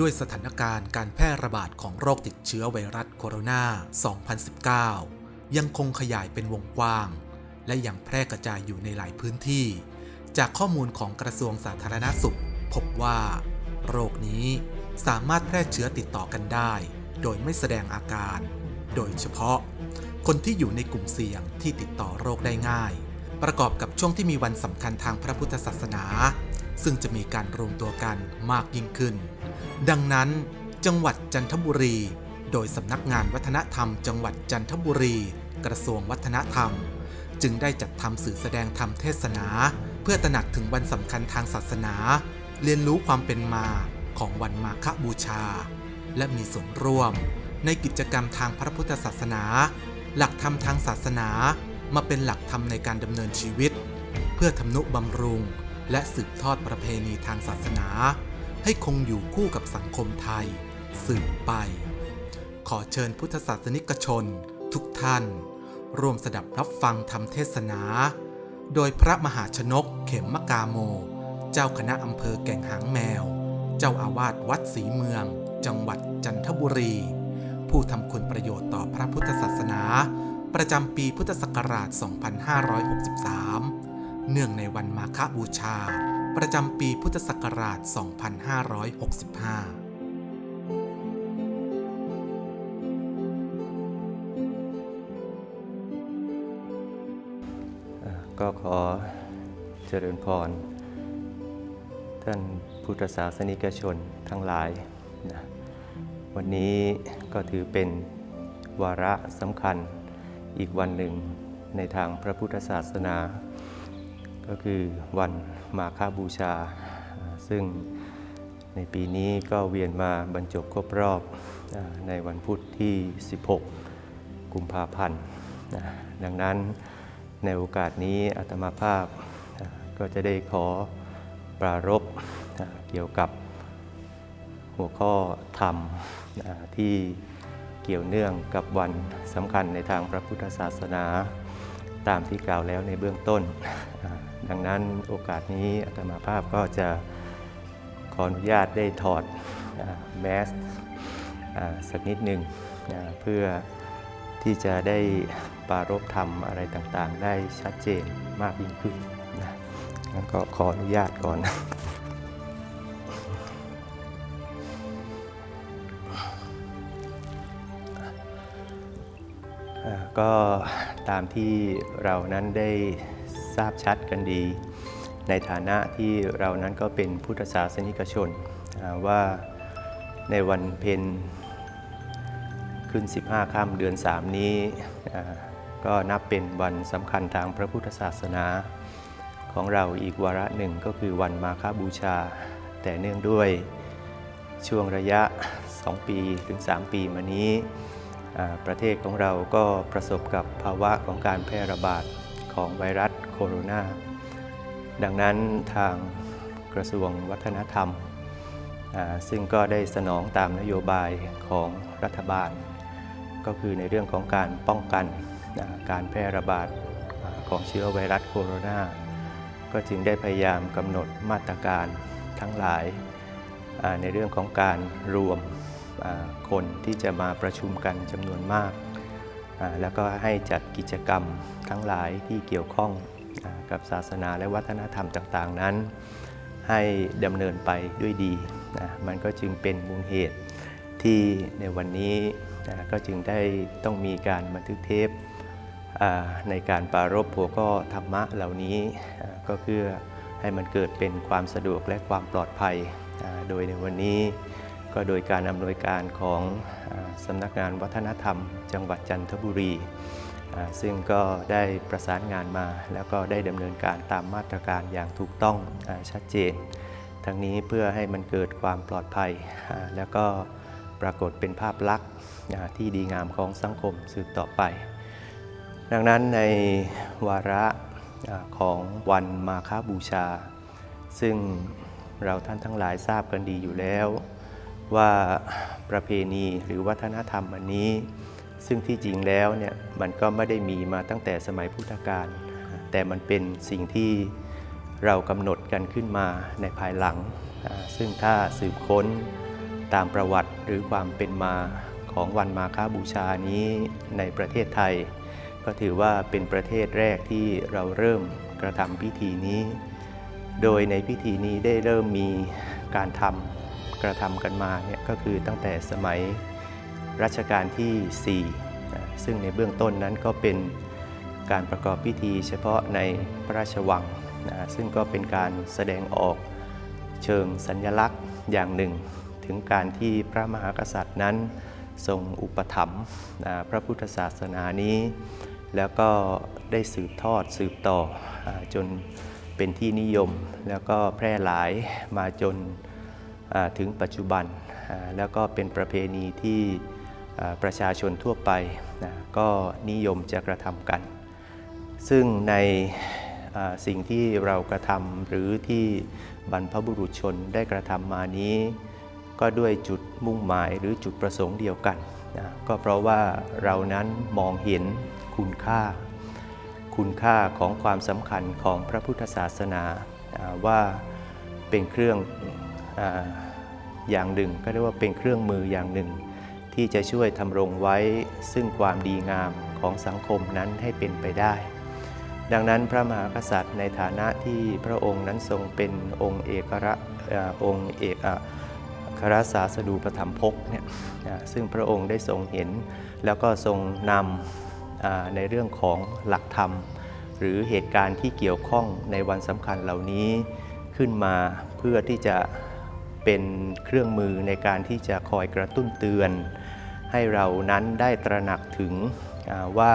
ด้วยสถานการณ์การแพร่ระบาดของโรคติดเชื้อไวรัสโคโรนา 2019 ยังคงขยายเป็นวงกว้าง และยังแพร่กระจายอยู่ในหลายพื้นที่ จากข้อมูลของกระทรวงสาธารณสุข พบว่า โรคนี้สามารถแพร่เชื้อติดต่อกันได้ โดยไม่แสดงอาการ โดยเฉพาะ คนที่อยู่ในกลุ่มเสี่ยงที่ติดต่อโรคได้ง่าย ประกอบกับช่วงที่มีวันสำคัญทางพระพุทธศาสนา ซึ่งจะมีการรวมตัวกันมากยิ่งขึ้น ดังนั้น จังหวัดจันทบุรี โดยสำนักงานวัฒนธรรม จังหวัดจันทบุรี กระทรวงวัฒนธรรม จึงได้จัดทำสื่อแสดงธรรมเทศนา เพื่อตระหนักถึงวันสำคัญทางศาสนา เรียนรู้ความเป็นมาของวันมาฆบูชา และมีส่วนร่วม ในกิจกรรมทางพระพุทธศาสนา หลักธรรมทางศาสนามาเป็นหลักธรรมในการดำเนินชีวิต เพื่อทำนุบำรุง และสืบทอดประเพณีทางศาสนา ให้คงอยู่คู่กับสังคมไทย สืบไป ขอเชิญพุทธศาสนิกชน ทุกท่าน ร่วมสดับรับฟังธรรมเทศนา โดยพระมหาชนกเขมมกาโม เจ้าคณะอำเภอแก่งหางแมว เจ้าอาวาสวัดศรีเมือง จังหวัดจันทบุรี ผู้ทำคุณประโยชน์ต่อพระพุทธศาสนา ประจำปีพุทธศักราช 2563 เนื่องในวันมาฆบูชา ประจำปีพุทธศักราช 2565ก็ขอเจริญพร ท่านพุทธศาสนิกชนทั้งหลายนะวันนี้ก็ถือเป็นวาระสำคัญอีกวันหนึ่งในทางพระพุทธศาสนา ก็คือวันมาฆบูชา ซึ่งในปีนี้ก็เวียนมาบรรจบครบรอบในวันพุธที่ 16 กุมภาพันธ์ดังนั้นในโอกาสนี้อาตมาภาพก็จะได้ขอปรารภอ่าเกี่ยวกับหัวข้อธรรมที่เกี่ยวเนื่องกับวันสำคัญในทางพระพุทธศาสนา ตามที่กล่าวแล้วในเบื้องต้น ดังนั้นโอกาสนี้อาตมาภาพก็จะขออนุญาตได้ถอดแมสสักนิดหนึ่งเพื่อที่จะได้ปรารบธรรมอะไรต่างๆ ได้ชัดเจนมากยิ่งขึ้นนะงั้นก็ขออนุญาตก่อนก็ตามที่เรานั้นได้ ราบชัดกันดี ในฐานะที่เรานั้นก็เป็นพุทธศาสนิกชนว่าในวันเพ็ญขึ้น 15ค่ำเดือน 3 นี้ก็นับเป็นวันสำคัญทางพระพุทธศาสนาของเราอีกวาระหนึ่งก็คือวันมาฆบูชา แต่เนื่องด้วยช่วงระยะ 2 ปีถึง 3 ปีมานี้ ประเทศของเราก็ประสบกับภาวะของการแพร่ระบาดของไวรัส โรนาดังนั้นทางกระทรวงวัฒนธรรม ซึ่งก็ได้สนองตามนโยบายของรัฐบาล ก็คือในเรื่องของการป้องกันการแพร่ระบาดของเชื้อไวรัสโคโรนาก็จึงได้พยายามกำหนดมาตรการทั้งหลายในเรื่องของการรวมคนที่จะมาประชุมกันจำนวนมาก แล้วก็ให้จัดกิจกรรมทั้งหลายที่เกี่ยวข้อง กับศาสนาและวัฒนธรรมต่างๆ นั้น ให้ดำเนินไปด้วยดีนะมันก็จึงเป็นมูลเหตุที่ในวันนี้นะก็จึงได้ต้องมีการบันทึกเทปในการปรารบหัวข้อธรรมะเหล่านี้ก็เพื่อให้มันเกิดเป็นความสะดวกและความปลอดภัย โดยในวันนี้ก็โดยการอำนวยการของอสำนักงานวัฒนธรรม จังหวัดจันทบุรี ซึ่งก็ได้ประสานงานมา แล้วก็ได้ดำเนินการตามมาตรการอย่างถูกต้องอชัดเจน ทั้งนี้เพื่อให้มันเกิดความปลอดภัย แล้วก็ปรากฏเป็นภาพลักษณ์ที่ดีงามของสังคมสืบต่อไป ดังนั้นในวาระของวันมาฆบูชา ซึ่งเราท่านทั้งหลายทราบกันดีอยู่แล้ว ว่าประเพณีหรือวัฒนธรรมอันนี้ ซึ่งที่จริงแล้วเนี่ยมันก็ไม่ได้มีมาตั้งแต่สมัยพุทธกาลแต่มันเป็นสิ่งที่เรากำหนดกันขึ้นมาในภายหลัง ซึ่งถ้าสืบค้นตามประวัติหรือความเป็นมาของวันมาฆบูชานี้ในประเทศไทย ก็ถือว่าเป็นประเทศแรกที่เราเริ่มกระทำพิธีนี้ โดยในพิธีนี้ได้เริ่มมีการทำกระทำกันมาเนี่ยก็คือตั้งแต่สมัย รัชกาลที่ 4 นะซึ่งในเบื้องต้นนั้นก็เป็นการประกอบพิธีเฉพาะในพระราชวังนะซึ่งก็เป็นการแสดงออกเชิงสัญลักษณ์อย่างหนึ่ง ถึงการที่พระมหากษัตริย์นั้นทรงอุปถัมภ์นะพระพุทธศาสนานี้ แล้วก็ได้สืบทอดสืบต่ออจนเป็นที่นิยม แล้วก็แพร่หลายมาจนถึงปัจจุบัน แล้วก็เป็นประเพณีที่ ประชาชนทั่วไปนะก็นิยมจะกระทำกัน ซึ่งในสิ่งที่เรากระทำหรือที่บรรพบุรุษชนได้กระทำมานี้ ก็ด้วยจุดมุ่งหมายหรือจุดประสงค์เดียวกันนะก็เพราะว่าเรานั้นมองเห็นคุณค่า คุณค่าของความสำคัญของพระพุทธศาสนาว่าเป็นเครื่องออย่างหนึ่ง ก็เรียกว่าเป็นเครื่องมืออย่างหนึ่ง ที่จะช่วยทำรงไว้ซึ่งความดีงามของสังคมนั้นให้เป็นไปได้ ดังนั้นพระมหากษัตริย์ในฐานะที่พระองค์นั้นทรงเป็นองค์เอกระองค์เอกอ่าครสาสดูปธรรมภกเนี่ยซึ่งพระองค์ได้ทรงเห็น แล้วก็ทรงนำในเรื่องของหลักธรรม หรือเหตุการณ์ที่เกี่ยวข้องในวันสำคัญเหล่านี้ขึ้นมาเพื่อที่จะเป็นเครื่องมือในการที่จะคอยกระตุ้นเตือน ให้เรานั้นได้ตระหนักถึงว่า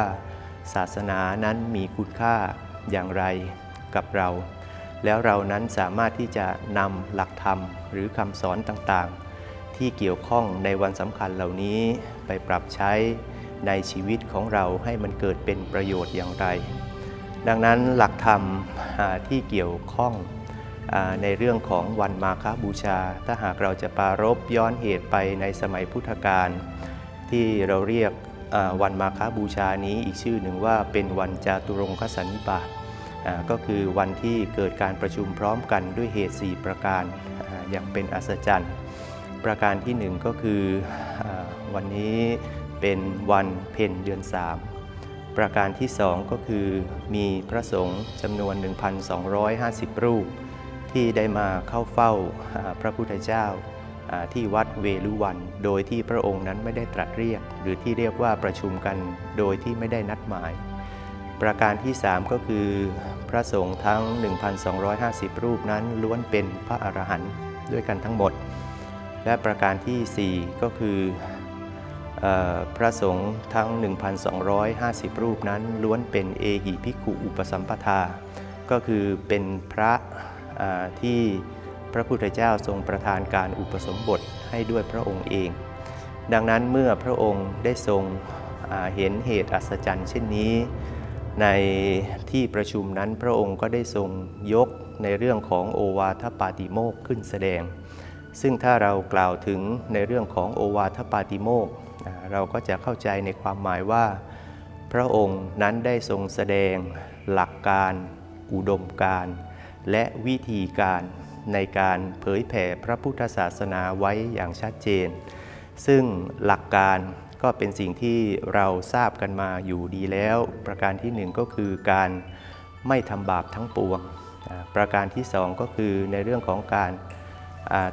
ศาสนานั้นมีคุณค่าอย่างไรกับเรา แล้วเรานั้นสามารถที่จะนำหลักธรรมหรือคำสอนต่างๆ ที่เกี่ยวข้องในวันสำคัญเหล่านี้ไปปรับใช้ในชีวิตของเราให้มันเกิดเป็นประโยชน์อย่างไร ดังนั้นหลักธรรมที่เกี่ยวข้องในเรื่องของวันมาฆบูชา ถ้าหากเราจะปารบย้อนเหตุไปในสมัยพุทธกาล ที่เราเรียกวันมาฆบูชานี้อีกชื่อหนึ่งว่าเป็นวันจาตุรงคสันนิบาตก็คือวันที่เกิดการประชุมพร้อมกันด้วยเหตุ 4 ประการออย่างเป็นอัศจรรย์ ประการที่ 1 ก็คืออวันนี้เป็นวันเพ็ญเดือน 3 ประการที่ 2 ก็คือมีพระสงฆ์จำนวน 1,250 รูป ที่ได้มาเข้าเฝ้าพระพุทธเจ้า ที่วัดเวลุวัน โดยที่พระองค์นั้นไม่ได้ตรัสเรียก หรือที่เรียกว่าประชุมกันโดยที่ไม่ได้นัดหมาย ประการที่ 3 ก็คือ พระสงฆ์ทั้ง 1,250 รูปนั้นล้วนเป็นพระอรหันต์ด้วยกันทั้งหมด และประการทีสี่4 ก็คืออพระสงฆ์ทั้ง 1,250 รูปนั้นล้วนเป็นเอหิภิกขุอุปสัมปทา ก็คือเป็นพระที่ พระพุทธเจ้าทรงประทานการอุปสมบทให้ด้วยพระองค์เอง ดังนั้นเมื่อพระองค์ได้ทรงเห็นเหตุอัศจรรย์เช่นนี้ ในที่ประชุมนั้นพระองค์ก็ได้ทรงยกในเรื่องของโอวาทปาติโมกขึ้นแสดง ซึ่งถ้าเรากล่าวถึงในเรื่องของโอวาทปาติโมกเราก็จะเข้าใจในความหมายว่า พระองค์นั้นได้ทรงแสดงหลักการ อุดมการ และวิธีการ ในการเผยแผ่พระพุทธศาสนาไว้อย่างชัดเจน ซึ่งหลักการก็เป็นสิ่งที่เราทราบกันมาอยู่ดีแล้ว ประการที่หนึ่งก็คือการไม่ทำบาปทั้งปวง ประการที่สองก็คือในเรื่องของการ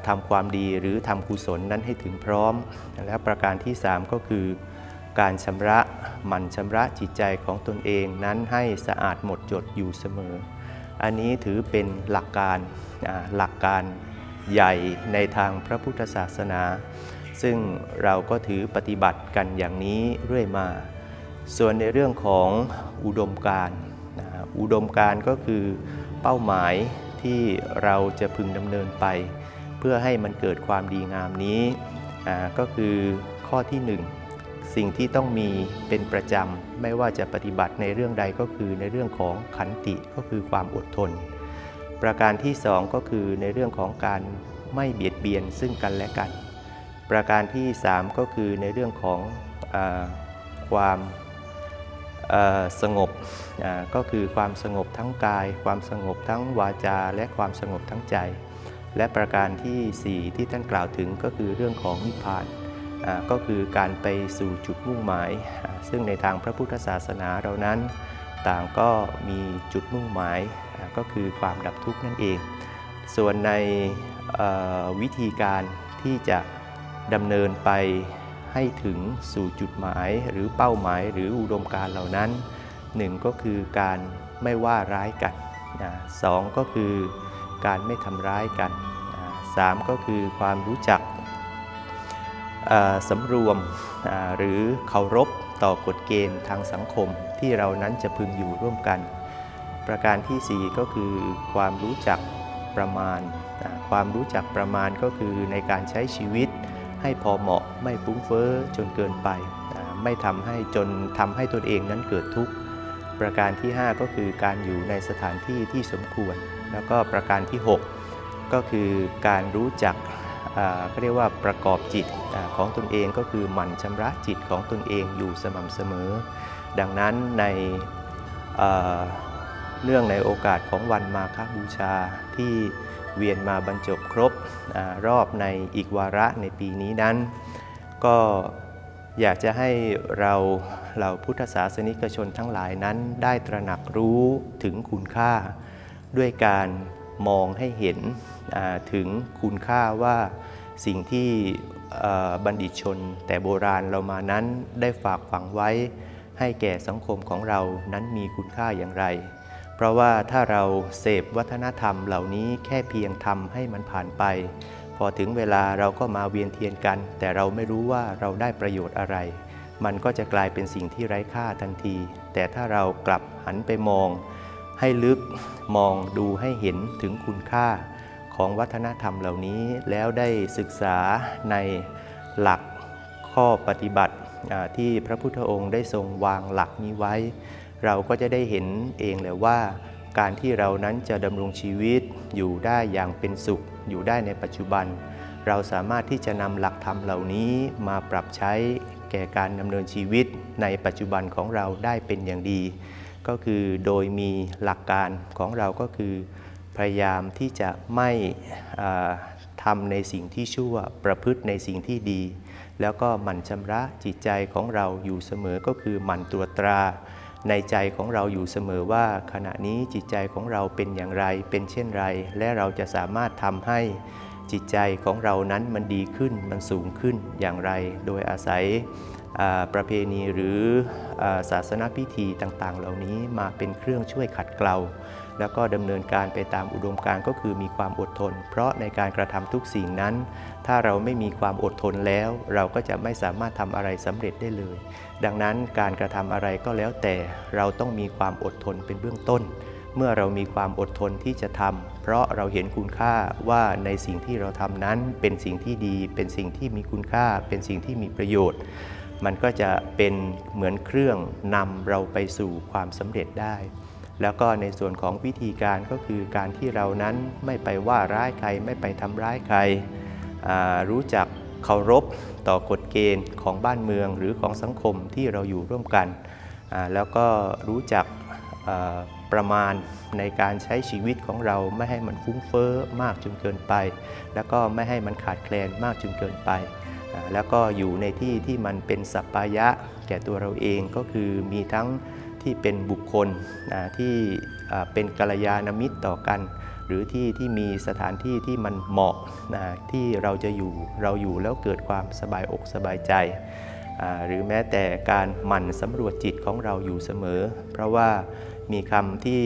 ทำความดีหรือทำกุศลนั้นให้ถึงพร้อม และประการที่สามก็คือการชำระหมันชำระจิตใจของตนเองนั้นให้สะอาดหมดจดอยู่เสมอ อันนี้ถือเป็นหลักการ หลักการใหญ่ในทางพระพุทธศาสนา ซึ่งเราก็ถือปฏิบัติกันอย่างนี้เรื่อยมา ส่วนในเรื่องของอุดมการนะอุดมการก็คือเป้าหมายที่เราจะพึงดำเนินไป เพื่อให้มันเกิดความดีงามนี้ก็คือข้อที่หนึ่งสิ่งที่ต้องมีเป็นประจำ ไม่ว่าจะปฏิบัติในเรื่องใดก็คือในเรื่องของขันติก็คือความอดทน ประการที่สองก็คือในเรื่องของการไม่เบียดเบียนซึ่งกันและกัน ประการที่สามก็คือในเรื่องของอความสงบก็คือความสงบทั้งกาย ความสงบทั้งวาจา และความสงบทั้งใจ และประการทีสี่4 ที่ท่านกล่าวถึงก็คือเรื่องของนิพพานก็คือการไปสู่จุดมุ่งหมาย ซึ่งในทางพระพุทธศาสนาเรานั้นต่างก็มีจุดมุ่งหมาย ก็คือความดับทุกข์นั่นเอง ส่วนในวิธีการที่จะดำเนินไปให้ถึงสู่จุดหมายหรือเป้าหมายหรืออุดมการเหล่านั้นหนึ่งก็คือการไม่ว่าร้ายกันนะสองก็คือการไม่ทำร้ายกันนะสามก็คือความรู้จักสำรวมหรือเคารพต่อกฎเกณฑ์ทางสังคมที่เรานั้นจะพึงอยู่ร่วมกัน ประการทีสี่ 4 ก็คือความรู้จักประมาณอ่าความรู้จักประมาณก็คือในการใช้ชีวิตให้พอเหมาะไม่ฟุ้งเฟ้อจนเกินไปอ่าไม่ทำให้จนทำให้ตนเองนั้นเกิดทุกข์ประการที่ 5 ก็คือการอยู่ในสถานที่ที่สมควร แล้วก็ประการที่ 6 ก็คือการรู้จักอ่าเรียกว่าประกอบจิตอของตนเองก็คือหมั่นชำระจิตของตนเองอยู่สม่ำเสมอ ดังนั้นใน เนื่องในโอกาสของวันมาฆบูชาที่เวียนมาบรรจบครบอรอบในอีกวาระในปีนี้นั้น ก็อยากจะให้เราเหล่าพุทธศาสนิกชนทั้งหลายนั้นได้ตระหนักรู้ถึงคุณค่า ด้วยการมองให้เห็นถึงคุณค่าว่าสิ่งที่บัณฑิตชนแต่โบราณเรามานั้นได้ฝากฝังไว้ให้แก่สังคมของเรานั้นมีคุณค่าอย่างไร ราะว่าถ้าเราเสพวัฒนธรรมเหล่านี้แค่เพียงทำให้มันผ่านไป พอถึงเวลาเราก็มาเวียนเทียนกัน แต่เราไม่รู้ว่าเราได้ประโยชน์อะไร มันก็จะกลายเป็นสิ่งที่ไร้ค่าทันที แต่ถ้าเรากลับหันไปมอง ให้ลึกมองดูให้เห็นถึงคุณค่าของวัฒนธรรมเหล่านี้ แล้วได้ศึกษาในหลักข้อปฏิบัติที่พระพุทธองค์ได้ทรงวางหลักนี้ไว้ เราก็จะได้เห็นเองเลยว่า การที่เรานั้นจะดำรงชีวิตอยู่ได้อย่างเป็นสุข อยู่ได้ในปัจจุบัน เราสามารถที่จะนำหลักธรรมเหล่านี้มาปรับใช้แก่การดำเนินชีวิตในปัจจุบันของเราได้เป็นอย่างดี ก็คือโดยมีหลักการของเราก็คือ พยายามที่จะไม่ทำในสิ่งที่ชั่วประพฤติในสิ่งที่ดี แล้วก็หมั่นชำระจิตใจของเราอยู่เสมอก็คือหมั่นตรวจตรา ในใจของเราอยู่เสมอว่า ขณะนี้จิตใจของเราเป็นอย่างไร เป็นเช่นไร และเราจะสามารถทำให้จิตใจของเรานั้นมันดีขึ้นมันสูงขึ้นอย่างไร โดยอาศัยประเพณีหรือาศาสนาพิธีต่างๆ เหล่านี้มาเป็นเครื่องช่วยขัดเกลา แล้วก็ดำเนินการไปตามอุดมการณ์ก็คือมีความอดทน เพราะในการกระทำทุกสิ่งนั้น ถ้าเราไม่มีความอดทนแล้ว เราก็จะไม่สามารถทำอะไรสำเร็จได้เลย ดังนั้นการกระทำอะไรก็แล้วแต่เราต้องมีความอดทนเป็นเบื้องต้น เมื่อเรามีความอดทนที่จะทำเพราะเราเห็นคุณค่าว่าในสิ่งที่เราทำนั้นเป็นสิ่งที่ดี เป็นสิ่งที่มีคุณค่า เป็นสิ่งที่มีประโยชน์มันก็จะเป็นเหมือนเครื่องนำเราไปสู่ความสำเร็จได้ แล้วก็ในส่วนของวิธีการก็คือการที่เรานั้นไม่ไปว่าร้ายใครไม่ไปทำร้ายใคร รู้จักเคารพต่อกฎเกณฑ์ของบ้านเมืองหรือของสังคมที่เราอยู่ร่วมกัน แล้วก็รู้จักประมาณในการใช้ชีวิตของเราไม่ให้มันฟุ้งเฟ้อมากจนเกินไป แล้วก็ไม่ให้มันขาดแคลนมากจนเกินไป แล้วก็อยู่ในที่ที่มันเป็นสัปปายะแก่ตัวเราเองก็คือมีทั้ง ที่เป็นบุคคลที่เป็นกัลยาณมิตรต่อกัน หรือที่ที่มีสถานที่ที่มันเหมาะที่เราจะอยู่เราอยู่แล้วเกิดความสบายอกสบายใจหรือแม้แต่การหมั่นสำรวจจิตของเราอยู่เสมอ เพราะว่ามีคำที่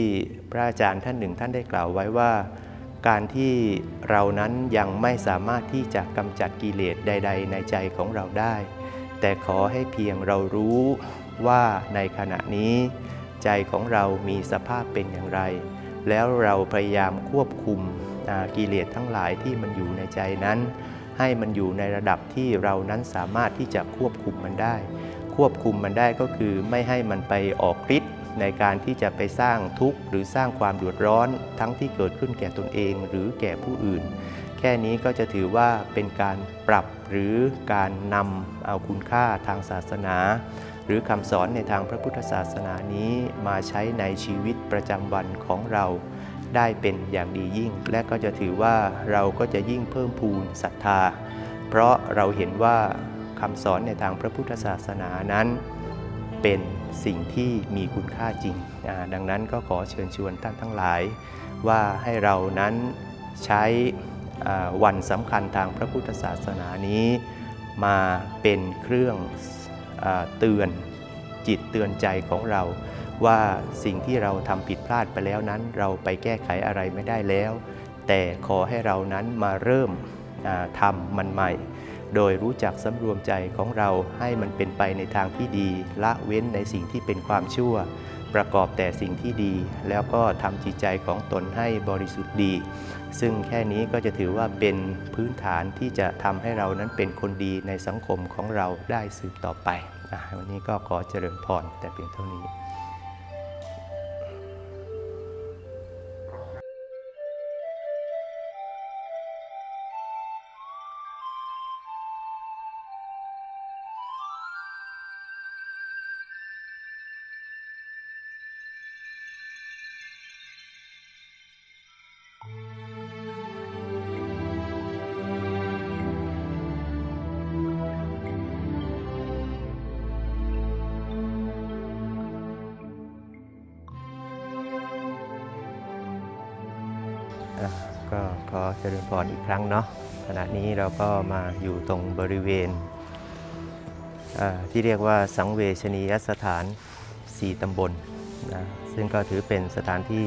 พระอาจารย์ท่านหนึ่งท่านได้กล่าวไว้ว่า การที่เรานั้นยังไม่สามารถที่จะกำจัดกิเลสใด ๆ ในใจของเราได้ แต่ขอให้เพียงเรารู้ ว่าในขณะนี้ ใจของเรามีสภาพเป็นอย่างไร แล้วเราพยายามควบคุมกิเลสทั้งหลายที่มันอยู่ในใจนั้น ให้มันอยู่ในระดับที่เรานั้นสามารถที่จะควบคุมมันได้ ควบคุมมันได้ก็คือไม่ให้มันไปออกฤทธิ์ในการที่จะไปสร้างทุกข์หรือสร้างความเดือดร้อนทั้งที่เกิดขึ้นแก่ตนเองหรือแก่ผู้อื่น แค่นี้ก็จะถือว่าเป็นการปรับหรือการนำเอาคุณค่าทางศาสนา หรือคำสอนในทางพระพุทธศาสนานี้มาใช้ในชีวิตประจำวันของเรา ได้เป็นอย่างดียิ่ง และก็จะถือว่าเราก็จะยิ่งเพิ่มพูนศรัทธา เพราะเราเห็นว่าคำสอนในทางพระพุทธศาสนานั้น เป็นสิ่งที่มีคุณค่าจริง ดังนั้นก็ขอเชิญชวนท่านทั้งหลาย ว่าให้เรานั้นใช้วันสำคัญทางพระพุทธศาสนานี้ มาเป็นเครื่อง เตือนจิตเตือนใจของเรา ว่าสิ่งที่เราทำผิดพลาดไปแล้วนั้น เราไปแก้ไขอะไรไม่ได้แล้ว แต่ขอให้เรานั้นมาเริ่มทำมันใหม่ โดยรู้จักสำรวมใจของเราให้มันเป็นไปในทางที่ดี ละเว้นในสิ่งที่เป็นความชั่ว ประกอบแต่สิ่งที่ดี แล้วก็ทำจิตใจของตนให้บริสุทธิ์ดี ซึ่งแค่นี้ก็จะถือว่าเป็นพื้นฐานที่จะทำให้เรานั้นเป็นคนดีในสังคมของเราได้สืบต่อไปอวันนี้ก็ขอเจริญพรแต่เพียงเท่านี้ ก็ขอเจริญพรอีกครั้งเนาะขณะนี้เราก็มาอยู่ตรงบริเวณ ที่เรียกว่าสังเวชนียสถาน 4 ตำบลนะซึ่งก็ถือเป็นสถานที่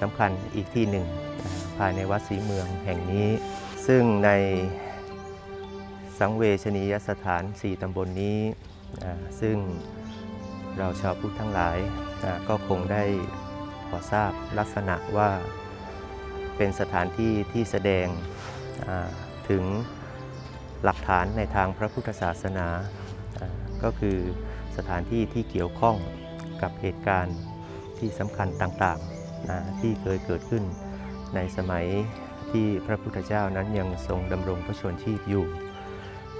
สำคัญอีกที่หนึ่ง ภายในวัดศรีเมืองแห่งนี้ ซึ่งในสังเวชนียสถาน 4 ตำบลนี้ ซึ่งเราชาวพุทธทั้งหลายก็คงได้พอทราบลักษณะว่า เป็นสถานที่ที่แสดงถึงหลักฐานในทางพระพุทธศาสนา ก็คือสถานที่ที่เกี่ยวข้องกับเหตุการณ์ที่สำคัญต่างๆนะที่เคยเกิดขึ้นในสมัยที่พระพุทธเจ้านั้นยังทรงดำรงพระชนชีพอยู่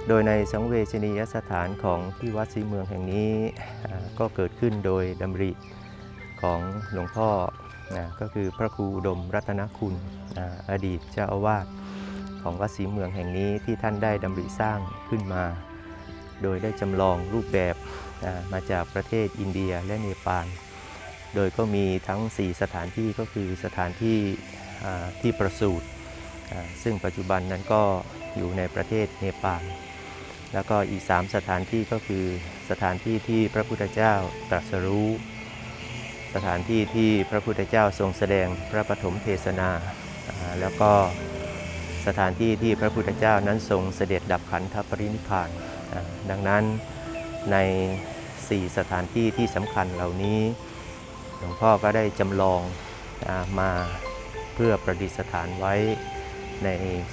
โดยในสังเวชนียสถานของที่วัดศรีเมืองแห่งนี้ก็เกิดขึ้นโดยดำริของหลวงพ่อ นะก็คือพระครูดมรัตนคุณอ่าอดีตเจ้าอาวาสของวัดศรีเมืองแห่งนี้ที่ท่านได้ดำริสร้างขึ้นมา โดยได้จำลองรูปแบบอ่ามาจากประเทศอินเดียและเนปาลโดยก็มีทั้ง 4 สถานที่ก็คือสถานที่ที่ประสูติซึ่งปัจจุบันนั้นก็อยู่ในประเทศเนปาลแล้วก็อีก 3 สถานที่ก็คือสถานที่ที่พระพุทธเจ้าตรัสรู้ สถานที่ที่พระพุทธเจ้าทรงแสดงพระปฐมเทศนา แล้วก็สถานที่ที่พระพุทธเจ้านั้นทรงเสด็จดับขันธปรินิพพาน ดังนั้นใน 4 สถานที่ที่สำคัญเหล่านี้หลวงพ่อก็ได้จำลองมาเพื่อประดิษฐานไว้ใน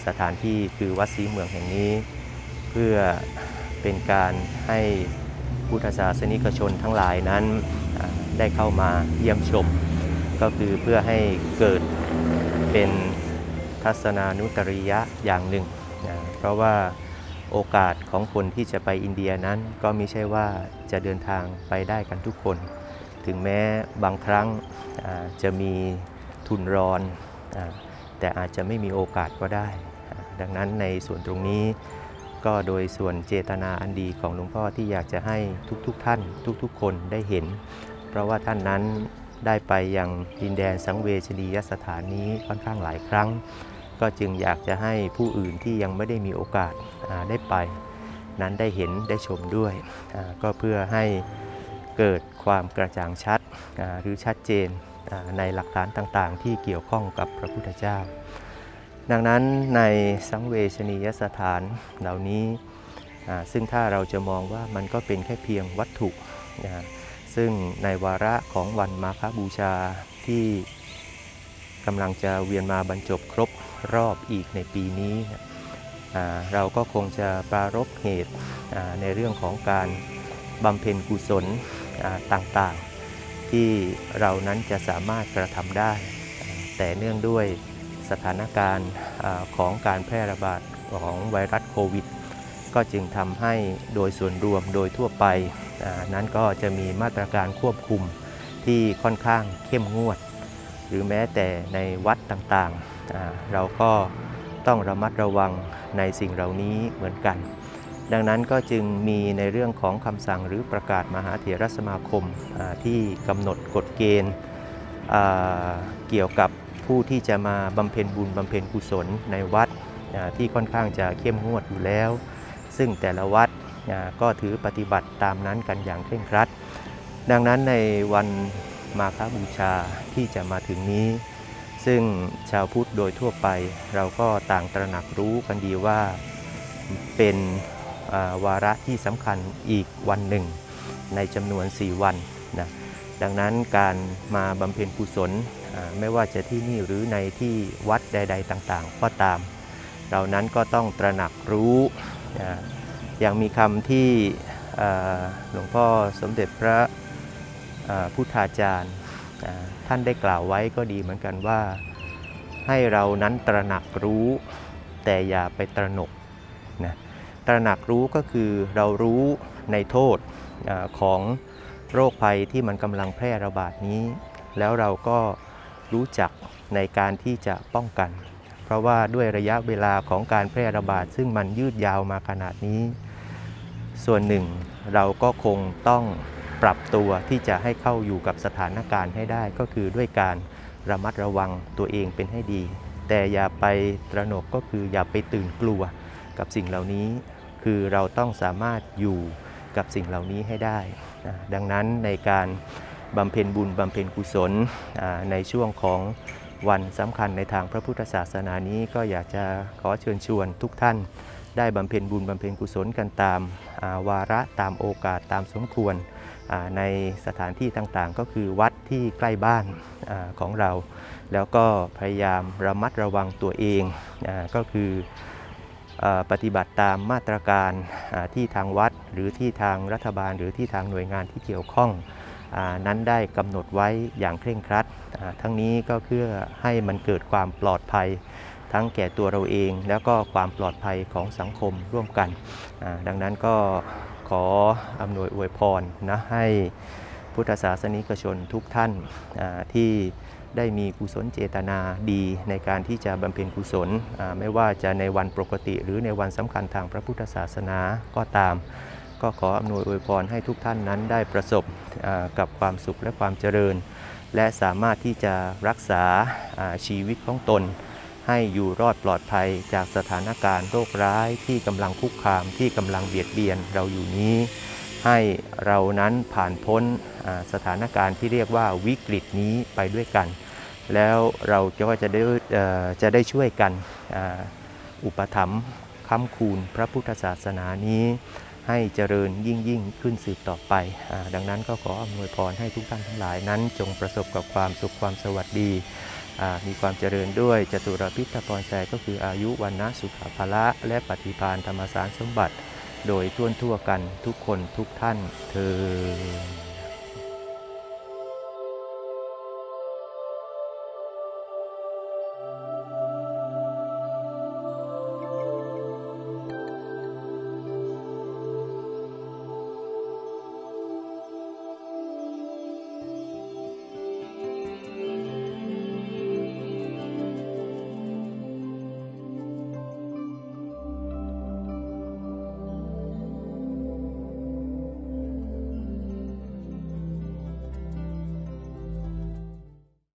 สถานที่คือวัดศรีเมืองแห่งนี้ เพื่อเป็นการให้พุทธศาสนิกชนทั้งหลายนั้น ได้เข้ามาเยี่ยมชม ก็คือเพื่อให้เกิดเป็นทัศนานุตริยะอย่างหนึ่งนะเพราะว่าโอกาสของคนที่จะไปอินเดียนั้น ก็ไม่ใช่ว่าจะเดินทางไปได้กันทุกคน ถึงแม้บางครั้งจะมีทุนรอนแต่อาจจะไม่มีโอกาสก็ได้ ดังนั้นในส่วนตรงนี้ก็โดยส่วนเจตนาอันดีของหลวงพ่อที่อยากจะให้ทุกๆทท่าน ทุกๆ คนได้เห็น ราะว่าท่านนั้นได้ไปยังดินแดนสังเวชนียสถานนี้ค่อนข้างหลายครั้ง ก็จึงอยากจะให้ผู้อื่นที่ยังไม่ได้มีโอกาสได้ไป นั้นได้เห็นได้ชมด้วย ก็เพื่อให้เกิดความกระจ่างชัดหรือชัดเจนในหลักฐานต่างๆ ที่เกี่ยวข้องกับพระพุทธเจ้า ดังนั้นในสังเวชนียสถานเหล่านี้ซึ่งถ้าเราจะมองว่ามันก็เป็นแค่เพียงวัตถุนะฮะ ซึ่งในวาระของวันมาฆบูชาที่กำลังจะเวียนมาบรรจบครบรอบอีกในปีนี้ เราก็คงจะปรารบเหตุในเรื่องของการบำเพ็ญกุศลต่างๆ ที่เรานั้นจะสามารถกระทำได้ แต่เนื่องด้วยสถานการณ์ของการแพร่ระบาดของไวรัสโควิด ก็จึงทำให้โดยส่วนรวมโดยทั่วไป นั้นก็จะมีมาตรการควบคุมที่ค่อนข้างเข้มงวด หรือแม้แต่ในวัดต่างๆ เราก็ต้องระมัดระวังในสิ่งเหล่านี้เหมือนกัน ดังนั้นก็จึงมีในเรื่องของคำสั่งหรือประกาศมหาเถรสมาคมที่กำหนดกฎเกณฑ์เกี่ยวกับผู้ที่จะมาบำเพ็ญบุญบำเพ็ญกุศลในวัดที่ค่อนข้างจะเข้มงวดอยู่แล้ว ซึ่งแต่ละวัด ก็ถือปฏิบัติตามนั้นกันอย่างเคร่งครัด ดังนั้นในวันมาฆบูชาที่จะมาถึงนี้ ซึ่งชาวพุทธโดยทั่วไป เราก็ต่างตระหนักรู้กันดีว่าเป็นวาระที่สำคัญอีกวันหนึ่ง ในจำนวน 4 วันนะดังนั้นการมาบำเพ็ญกุศลไม่ว่าจะที่นี่หรือในที่วัดใด ๆ ต่างๆ ก็ตาม เรานั้นก็ต้องตระหนักรู้ ย่างมีคำที่หลวงพ่อสมเด็จพระพุทธาจารย์ท่านได้กล่าวไว้ก็ดีเหมือนกันว่า ให้เรานั้นตระหนักรู้ แต่อย่าไปตระหนกนะตระหนักรู้ก็คือเรารู้ในโทษอของโรคภัยที่มันกำลังแพร่ระบาดนี้ แล้วเราก็รู้จักในการที่จะป้องกัน เพราะว่าด้วยระยะเวลาของการแพร่ระบาดซึ่งมันยืดยาวมาขนาดนี้ ส่วนหนึ่งเราก็คงต้องปรับตัวที่จะให้เข้าอยู่กับสถานการณ์ให้ได้ ก็คือด้วยการระมัดระวังตัวเองเป็นให้ดี แต่อย่าไปตระหนกก็คืออย่าไปตื่นกลัวกับสิ่งเหล่านี้ คือเราต้องสามารถอยู่กับสิ่งเหล่านี้ให้ได้ดังนั้นในการบำเพ็ญบุญบำเพ็ญกุศลในช่วงของวันสำคัญในทางพระพุทธศาสนานี้ก็อยากจะขอเชิญชวนทุกท่าน ได้บำเพ็ญบุญบำเพ็ญกุศลกันตามาวาระตามโอกาสตามสมควรในสถานที่ต่างๆ ก็คือวัดที่ใกล้บ้านอาของเรา แล้วก็พยายามระมัดระวังตัวเองอก็คืออปฏิบัติตามมาตรการาที่ทางวัดหรือที่ทางรัฐบาล หรือที่ทางหน่วยงานที่เกี่ยวข้องอนั้นได้กำหนดไว้อย่างเคร่งครัด ทั้งนี้ก็เพื่อให้มันเกิดความปลอดภัย ทั้งแก่ตัวเราเอง แล้วก็ความปลอดภัยของสังคมร่วมกัน ดังนั้นก็ขออำนวยอวยพรนะให้พุทธศาสนิกชนทุกท่านที่ได้มีกุศลเจตนาดีในการที่จะบำเพ็ญกุศล ไม่ว่าจะในวันปกติ หรือในวันสำคัญทางพระพุทธศาสนาก็ตาม ก็ขออำนวยอวยพรให้ทุกท่านนั้นได้ประสบกับความสุขและความเจริญ และสามารถที่จะรักษาชีวิตของตน ให้อยู่รอดปลอดภัยจากสถานการณ์โรคร้ายที่กำลังคุกคามที่กำลังเบียดเบียนเราอยู่นี้ ให้เรานั้นผ่านพ้นสถานการณ์ที่เรียกว่าวิกฤตนี้ไปด้วยกัน แล้วเราก็จะได้จะได้ช่วยกันอุปถัมภ์ค้ำคูณพระพุทธศาสนานี้ ให้เจริญยิ่งยิ่งขึ้นสืบต่อไปอดังนั้นก็ขออำนวยพรให้ทุกท่านทั้งหลายนั้นจงประสบกับความสุขความสวัสดี มีความเจริญด้วยจตุรพิธพรชัยก็คืออายุวันนะสุขภาละ และปฏิพานธรรมสารสมบัติ โดยทั่วทั่วกันทุกคนทุกท่านเธอ